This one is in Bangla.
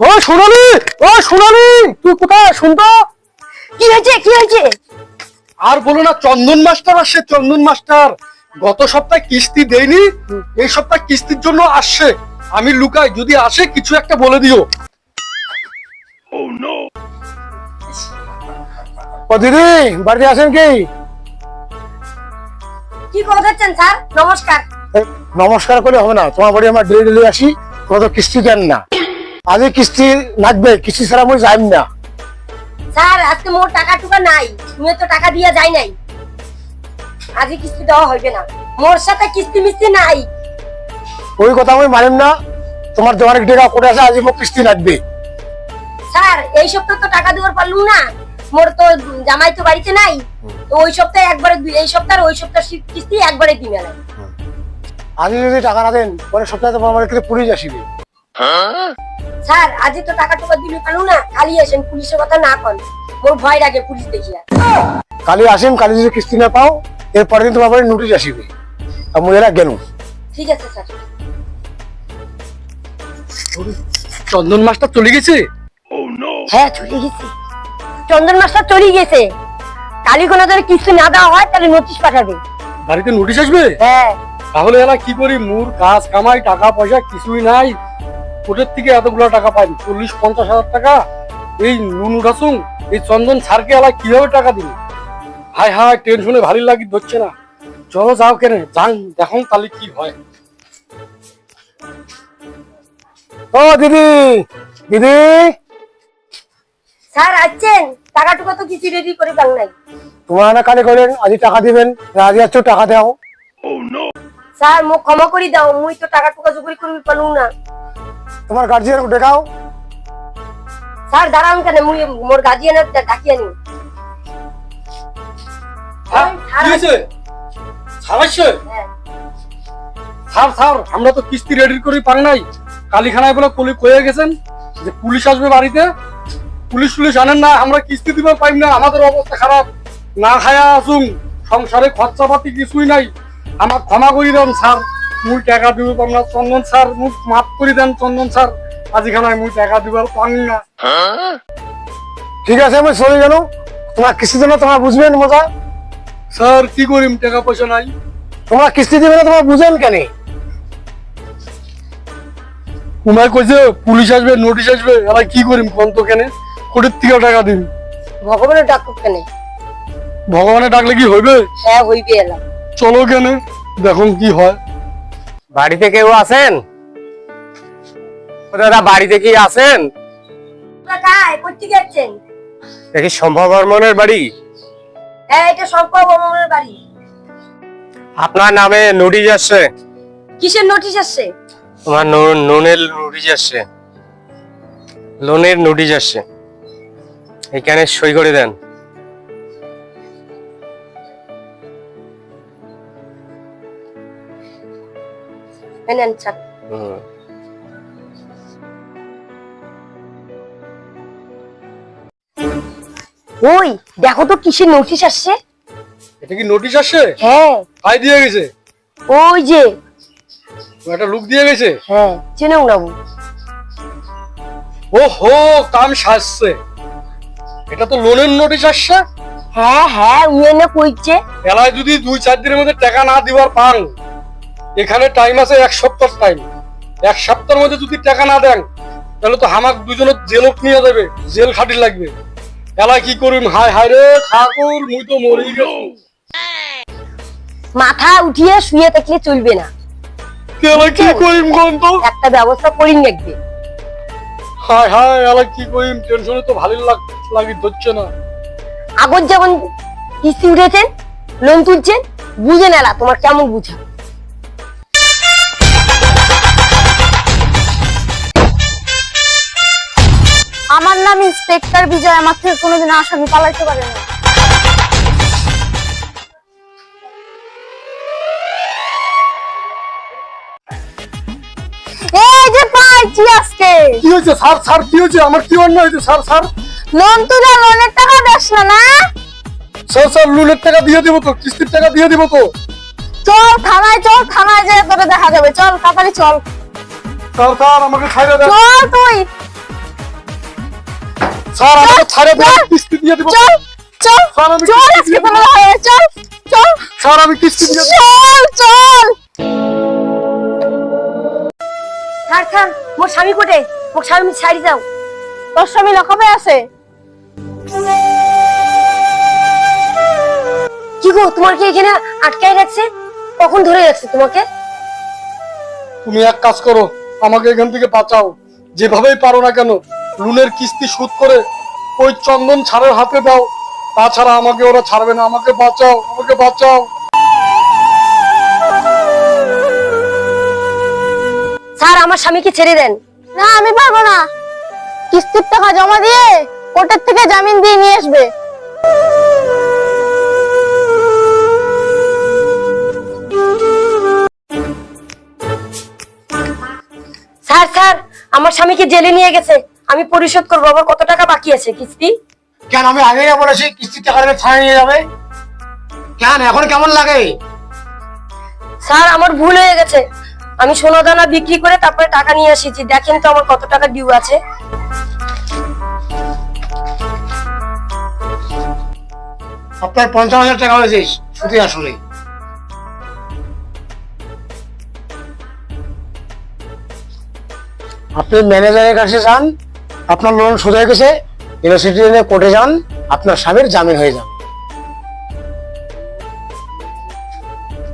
ও সোনালি! ও সোনালি! তুই কোথায়? শুনতো কি হয়েছে? কি হয়েছে? আর বলো না চন্দন মাস্টার আসছে চন্দন মাস্টার। গত সপ্তাহে কিস্তি দেয়নি এই সপ্তাহে কিস্তির জন্য আসছে। আমি লুকাই যদি আসে কিছু একটা বলে দিও। ও দিদি বাড়িতে আছেন কি? কি দিচ্ছেন স্যার? নমস্কার। নমস্কার করে হবে না। তোমার বাড়ি আমার ডেলি ডেলি আসি কত কিস্তি দেন না। আজকে কিস্তি লাগবে কিস্তি ছাড়া আমি যাইম না। স্যার আজকে মোর টাকা টুকা নাই তুমি তো টাকা দিয়া যাই নাই। আজকে কিস্তি দেওয়া হইবে না। মোর সাথে কিস্তি মিস্তি নাই। ওই কথা আমি মানিম না। তোমার দোকানে টাকা করে আছে আজকে মোক কিস্তি লাগবে। স্যার এই সপ্তাহে তো টাকা দেওয়ার পারলুম না। মোর তো জামাই তো বাড়িতে নাই। তো ওই সপ্তাহে একবারে দুই- এই সপ্তাহে ওই সপ্তাহে কিস্তি একবারে দিবে না। আজকে যদি টাকা না দেন পরের সপ্তাহে তোমার বাড়িতে পুলিশ আসিবে। স্যার আজকে তো টাকা টুকা দিলে পারলুম না কালি আসেন পুলিশের কথা না কন। মোর ভয় লাগে পুলিশ দেখিয়া। কালি আসিম কালি যদি কিস্তি না পাও এর পরের দিন তোমার বাড়ি নোটিশ আসিবে। আর মুই এরা গেল ঠিক আছে স্যার। চন্দন মাস্টার চলে গেছে? হ্যাঁ চলে গেছে। চন্দন মাস্টার চলে গেছে। কালি কোনো ধরে কিছু না দেওয়া হয় তাহলে নোটিশ পাঠাবে। বাড়িতে নোটিশ আসবে? হ্যাঁ। তাহলে এরা কি করি? মুর কাজ কামাই টাকা পয়সা কিছুই নাই। কোটের থেকে এতগুলো টাকা পাই চল্লিশ পঞ্চাশ হাজার টাকা। এই নুনু রাসুং এই চন্দন ছাড়কে এলা কীভাবে টাকা দিবে? হাই হাই টেনশনে ভারী লাগি ধরছে না। চলো যাও কেন যান দেখুন তাহলে কি হয়। ও দিদি দিদি। স্যার আসছেন? টাকা টুকা তো কিছু রেডি করে পাল নাই। তোমার না কালে করেন আজ টাকা দিবেন আজ যাচ্ছ টাকা দাও। স্যার মোক ক্ষমা করে দাও মুই তো টাকা টুকা জোগাড় করবি পালুম না। তোমার গার্জিয়ান দেখাও। স্যার দাঁড়ান কেন মুই মোর গার্জিয়ানের ডাকিয়ে নি হ্যাঁ, হ্যাঁ। স্যার স্যার আমরা তো কিস্তি রেডি করে পারি নাই। কালীখানায় বলে কলি কয়ে গেছেন যে পুলিশ আসবে বাড়িতে। পুলিশ টুলিশ আনেন না আমরা কিস্তি দিতে পারি না। আমাদের অবস্থা খারাপ। না খায়া আসুন। সংসারে খরচা পাতি কিছুই নাই। আমার ক্ষমা করি দেন স্যার। মুই টাকা দিব পাম না চন্দন স্যার মুখ মাফ করে দেন চন্দন স্যার আজিখানায় মুই টাকা দিবার পারি না। ঠিক আছে আমি চলে গেল। তোমার কিস্তি দেবো তোমার বুঝবেন মজা? স্যার কি করিম টাকা পয়সা নাই। তোমরা কিস্তি দিবে না তোমার বুঝেন কেন? উমায় কইছে পুলিশ আসবে নোটিশ আসবে। এরা কি করিম কোন তো কেন? কোটির থেকে টাকা দিন ভগবানের ডাক কেন? ভগবানে ডাকলে কি হইবে? হ্যাঁ হইবে এলাম চলো কেন দেখুন কি হয়। বাড়িতে কেউ আছেন? দাদা বাড়িতে কি আছেন? দেখি সম্ভব বর্মনের বাড়ি? হ্যাঁ এটা আমার বাড়ি। আপনার নামে নোটিশ আসছে। কিসের নোটিশ আসছে? তোমার লোনের নোটিশ আসছে। লোনের নোটিশ আসছে। এখানে সই করে দেন। এই নেন স্যার হুম। ওই দেখো তো কিসের নোটিশ আসছে? এটা কি নোটিশ আসছে? হ্যাঁ। ভাই দিয়ে গেছে। ওই যে। একটা লুক দিয়ে গেছে? হ্যাঁ চেনে উড়াবো ও হো কাম সাজছে এটা তো লোনের নোটিশ আসছে? হ্যাঁ হ্যাঁ উনি কইছে। এলায় যদি দুই চার দিনের মধ্যে টাকা না দিবার পান। এখানে টাইম আছে এক সপ্তাহ টাইম এক সপ্তাহের মধ্যে যদি টাকা না দেন তাহলে তো হামাক দুজনের জেলত নিয়ে যাবে জেল খাটি লাগবে। এলায় কি করিম? হায় হায় রে ঠাকুর মুই তো মরি মাথা উঠিয়ে শুয়ে থাকলে চলবে না। এলায় কি করিম কোন তো? একটা ব্যবস্থা করিন দেখবে হায় হায় এলায় কি করিম? টেনশনে তো ভালোই লাগ লাগি ধরছে না। আগর যখন কিস্তি উঠেছেন লোন তুলছেন বুঝে নেলা তোমার কেমন বুঝা। নাম ইন্সপেক্টর বিজয় আমার থেকে কোনোদিন আসামি পালাইতে পারে না এই যে পাইছি আজকে। কি হয়েছে স্যার? স্যার কি হয়েছে? আমার কি অন্যায় হয়েছে স্যার? স্যার? লোন তুলে লোনের টাকা দেস না না? স্যার স্যার লোনের টাকা দিয়ে দিব তো কিস্তির টাকা দিয়ে দিব তো। চল থানায় চল থানায় যেয়ে দেখা যাবে। চল তাড়াতাড়ি চল। আমাকে ছাইড়ে দেন। চল তুই। স্যার আমাকে ছাড়ে চল। কিস্তি দিয়ে দেবো। চল চল স্যার আমি চল আজকে হয় চল চল স্যার আমি কিস্তি দিয়ে দেবো। চল চল। স্যার স্যার মোর স্বামী কোটে? মোর স্বামী ছাড়ি যাও তোর স্বামী লকবে আছে? কি গো তোমার কি এখানে আটকায় রাখছে? কখন ধরে রাখছে তোমাকে? তুমি এক কাজ করো আমাকে এখান থেকে বাঁচাও। যেভাবেই পারো না কেন লোনের কিস্তি শোধ করে ওই চন্দন ছাড়ের হাতে দাও। তাছাড়া আমাকে ওরা ছাড়বে না। আমাকে বাঁচাও আমাকে বাঁচাও। স্যার আমার স্বামীকে ছেড়ে দেন। না আমি পারব না। কিস্তির টাকা জমা দিয়ে কোর্টের থেকে জামিন দিয়ে নিয়ে আসবে। স্যার স্যার আমার স্বামীকে জেলে নিয়ে গেছে। আমি পরিশোধ করব আবার কত টাকা বাকি আছে কিস্তি? কেন আমি আগে না বলেছি কিস্তির টাকা দেবে ছাড়া নিয়ে যাবে? কেন এখন কেমন লাগে? স্যার আমার ভুল হয়ে গেছে। আমি সোনা দানা বিক্রি করে তারপরে টাকা নিয়ে এসেছি দেখেন তো আমার কত টাকা ডিউ আছে। আপনার পঞ্চাশ হাজার টাকা হয়েছে শুধু আসলে। আপনি ম্যানেজারের কাছে যান। আপনার লোন হয়ে গেছে ইউনিভার্সিটি কোর্টে যান আপনার স্বামীর জামিন হয়ে যাবে